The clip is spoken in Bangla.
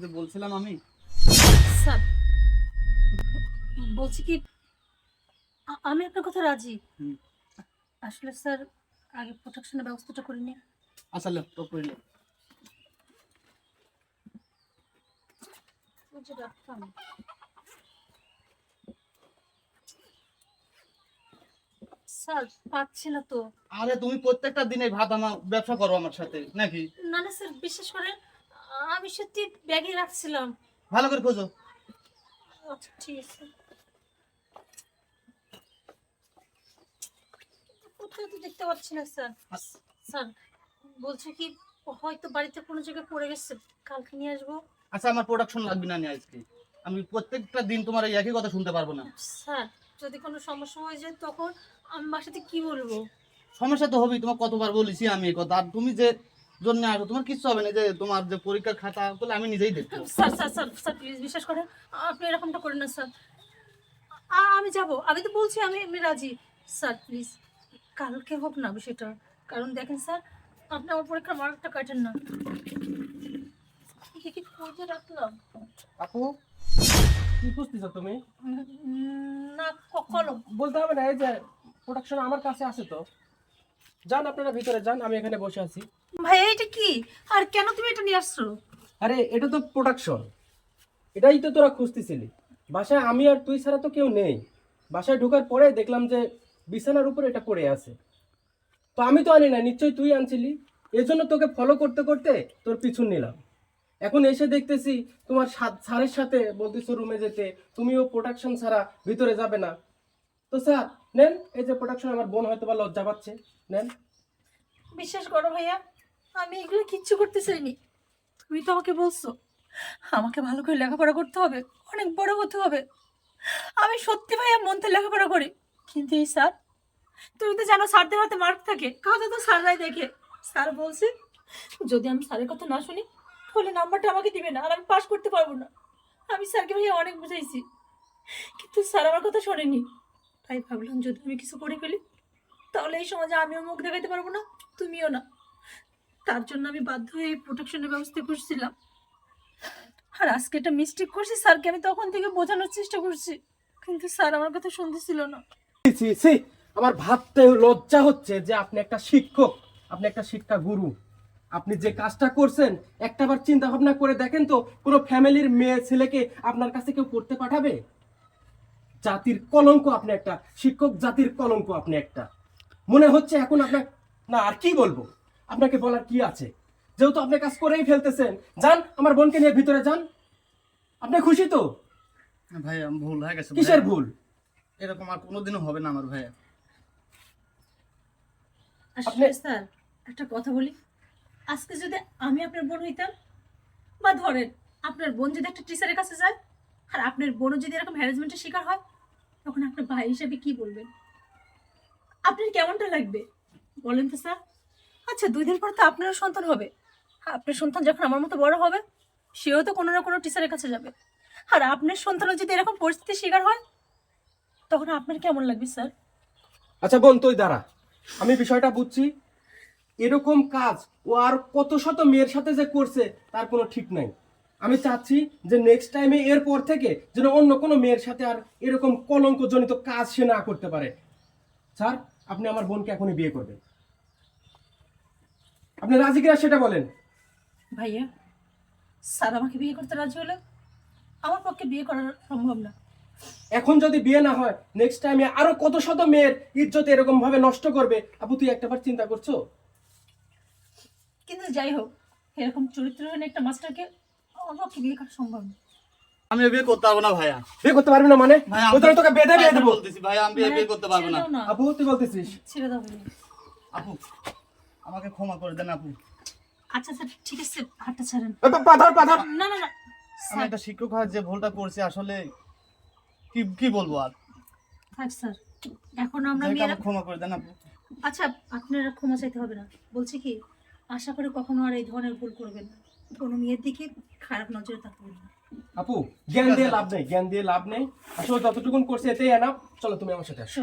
যে বলছিলাম আমি? স্যার বলছি কি আমি আপনার কথা রাজি। আসলে স্যার আগে প্রোটেকশনের ব্যবস্থাটা করিনি আসলে তো কইলে ওই রাখতাম। স্যার পাচ্ছি না তো। আরে তুমি প্রত্যেকটা দিনে ভাত আমার ব্যবসা করো আমার সাথে নাকি? না না স্যার বিশ্বাস করেন আমি সত্যি ব্যাগে রাখছিলাম। ভালো করে খোঁজো। আচ্ছা ঠিক আছে। কোথাও তো দেখতে পাচ্ছি না স্যার। স্যার বলছে কি হয়তো বাড়িতে কোনো জায়গায় পড়ে গেছে কালকে নিয়ে আসব। আচ্ছা আমার প্রোডাকশন লাগবে না নিয়ে আজকে। আমি প্রত্যেকটা দিন তোমার এই একই কথা শুনতে পারব না। স্যার যদি কোনো সমস্যা হয়ে যায় তখন আমি বাসাতে কি বলব? সমস্যা তো হবেই তোমার কতবার বলেছি আমি এই কথা। আর তুমি যে জন্য আসো তোমার কিচ্ছু হবে না যে তোমার যে পরীক্ষার খাতা তাহলে আমি নিজেই দেখব। Sir sir sir sir please বিশ্বাস করেন আপনি এরকমটা করেন না স্যার। আমি যাব। আমি তো বলছি আমি আমি রাজি। স্যার প্লিজ কালকে হোক না বিষয়টা কারণ দেখেন স্যার আপনি আমার পরীক্ষার মার্কটা কাটেন না। কি কি খুঁজে রাখলাম? আপু কি খুঁজতেছো তুমি? উম, না কলম। বলতে হবে না এই যে প্রোডাকশন আমার কাছে আছে তো। যান আপনারা ভিতরে যান আমি এখানে বসে আছি। ভাই এটা কি? আর কেন তুমি এটা নিয়ে আসছো? আরে এটা তো প্রোডাকশন এটাই তো তোরা খুঁজতেছিলি। বাসায় আমি আর তুই ছাড়া তো কেউ নেই। বাসায় ঢোকার পরে দেখলাম যে বিছানার উপর এটা পড়ে আছে। তো আমি তো আনি না নিশ্চয়ই তুই আনছিলি। এই জন্য তোকে ফলো করতে করতে তোর পিছন নিলাম। এখন এসে দেখতেছি তোমার স্যারের সাথে বলতেছো রুমে যেতে। তুমিও প্রোডাকশন ছাড়া ভিতরে যাবে না। তো স্যার নেন, এই যে প্রোডাকশন আমার বোন হয়তো বা লজ্জা পাচ্ছে। নেন। বিশ্বাস করো ভাইয়া, আমি এগুলো কিচ্ছু করতে চাইনি। তুমি তো আমাকে বলছো, আমাকে ভালো করে লেখাপড়া করতে হবে, অনেক বড় হতে হবে। আমি সত্যি ভাইয়া মন থেকে লেখাপড়া করি। কিন্তু এই স্যার, তুমি তো জানো স্যারদের হাতে মার্ক থাকে কাজে তো স্যাররাই দেখে। স্যার বলছে, যদি আমি স্যারের কথা না শুনি, তাহলে নাম্বারটা আমাকে দিবে না, আর আমি পাস করতে পারব না। আমি স্যারকে ভাইয়া অনেক বুঝাইছি, কিন্তু স্যার আমার কথা শোনেনি। তাই ভাবলাম যদি আমি কিছু করে ফেলি, তাহলে এই সমাজে আমিও মুখ দেখাতে পারব না, তুমিও না। তার জন্য আমি বাধ্য হয়ে প্রোটেকশনের ব্যবস্থা করছিলাম। আর আজকে একটা মিস্টেক করছি স্যারকে, আমি তখন থেকে বোঝানোর চেষ্টা করছি, কিন্তু স্যার আমার কথা শুনতেছিল না। আমার ভাবতে লজ্জা হচ্ছে যে আপনি একটা শিক্ষক, আপনি একটা শিক্ষা গুরু। আপনি যে কাজটা করছেন একটাবার চিন্তা ভাবনা করে দেখেন তো, কোনো ফ্যামিলির মেয়ে ছেলেকে আপনার কাছে কেউ পড়তে পাঠাবে? জাতির কলঙ্ক আপনি একটা শিক্ষক জাতির কলঙ্ক আপনি একটা। মনে হচ্ছে এখন আপনার না আর কি বলব? আপনাকে বলার কি আছে? যেহেতু আপনি কাজ করেই ফেলতেছেন। যান আমার বোনকে নিয়ে ভিতরে যান। আপনি খুশি তো? ভাই আমি ভুল হয়ে গেছে কিসের ভুল? এরকম আর কোনোদিনও হবে না আমার ভাইয়া। আসলে স্যার একটা কথা বলি। আজকে যদি আমি আপনার বোন হইতাম বা ধরেন আপনার বোন যদি একটা টিচারের কাছে যায় আর আপনার বোনও যদি এরকম হ্যারাসমেন্টের শিকার হয়, তখন আপনার ভাই হিসেবে কি বলবেন? আপনার কেমনটা লাগবে? বলেন তো স্যার। আচ্ছা দুই দিন পর তো আপনারও সন্তান হবে। আপনার সন্তান যখন আমার মতো বড় হবে, সেও তো কোনো না কোনো টিচারের কাছে যাবে। আর আপনার সন্তানও যদি এরকম পরিস্থিতির শিকার হয়, তখন আপনার কেমন লাগবে, স্যার? আচ্ছা বোন, তুই দাঁড়া। আমি বিষয়টা বুঝছি। এরকম কাজ ও আর কত শত মেয়ের সাথে যে করছে, তার কোনো ঠিক নাই। আমি চাচ্ছি যে নেক্সট টাইমে এরপর থেকে যেন অন্য কোনো মেয়ের সাথে আর এরকম কলঙ্কজনিত কাজ সে না করতে পারে। স্যার আপনি আমার বোনকে এখনই বিয়ে করবেন। আপনি রাজি কিনা সেটা বলেন। ভাইয়া স্যার আমাকে বিয়ে করতে রাজি হলে আমার পক্ষে বিয়ে করা সম্ভব না। এখন যদি বিয়ে না হয় নেক্সট টাইমে আরও কত শত মেয়ের ইজ্জত এরকম ভাবে নষ্ট করবে? আপু তুই একটাবার চিন্তা করছ? কিন্তু যাই হোক এরকম চরিত্রহীন একটা মাস্টারকে সম্ভব আমি বিয়ে করতে পারব না ভাইয়া। বিয়ে করতে পারবি না মানে? তোকে বেঁধে বিয়ে দেবো। বলতেছি ভাই আমি বিয়ে- করতে পারব না। আপু তুই বলতেছিস। ছেড়ে দাও আপু আমাকে ক্ষমা করে দেন আপু। আচ্ছা স্যার ঠিক আছে হাতটা ছাড়েন। এ, পাথর পাথর না না না আমি একটা শিক্ষক হওয়ার যে ভুলটা করছি আসলে কি কি বলব আর? থাক স্যার এখন আমরা মেয়েরা আমাকে ক্ষমা করে দেন আপু। আচ্ছা আপনারা ক্ষমা চাইতে হবে না। বলছি কি আশা করে কখনো আর এই ধরনের ভুল করবেন না। কোনো মেয়ের দিকে খারাপ নজরে না। আপু জ্ঞান দিয়ে লাভ নেই জ্ঞান দিয়ে লাভ নেই। আসলে যতটুকুন করছে এতেই এনাফ চলো তুমি আমার সাথে আসো।